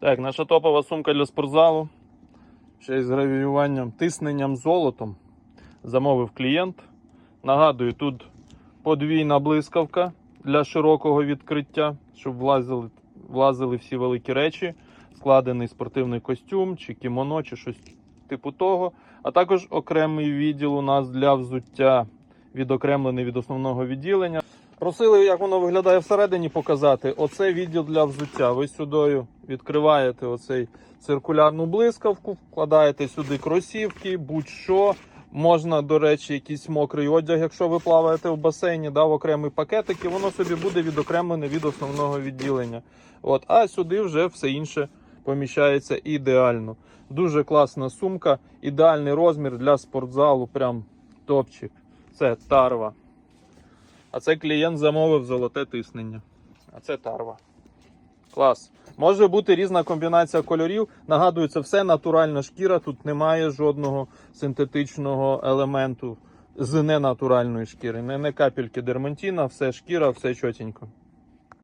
Так, наша топова сумка для спортзалу. Ще й з гравіюванням, тисненням золотом. Замовив клієнт. Нагадую, тут подвійна блискавка для широкого відкриття, щоб влазили, влазили всі великі речі, складений спортивний костюм, чи кімоно, чи щось типу того. А також окремий відділ у нас для взуття, відокремлений від основного відділення. Просили, як воно виглядає всередині, показати. Оце відділ для взуття. Ви сюди відкриваєте оцей циркулярну блискавку, вкладаєте сюди кросівки, будь-що. Можна, до речі, якийсь мокрий одяг, якщо ви плаваєте в басейні, да, в окремий пакетик, і воно собі буде відокремлене від основного відділення. От, а сюди вже все інше поміщається ідеально. Дуже класна сумка, ідеальний розмір для спортзалу, прям топчик. Це тарва. А це клієнт замовив золоте тиснення. А це тарва. Клас. Може бути різна комбінація кольорів. Нагадую, це все натуральна шкіра. Тут немає жодного синтетичного елементу з ненатуральної шкіри. Не, не капельки дермантіна, все шкіра, все чотенько.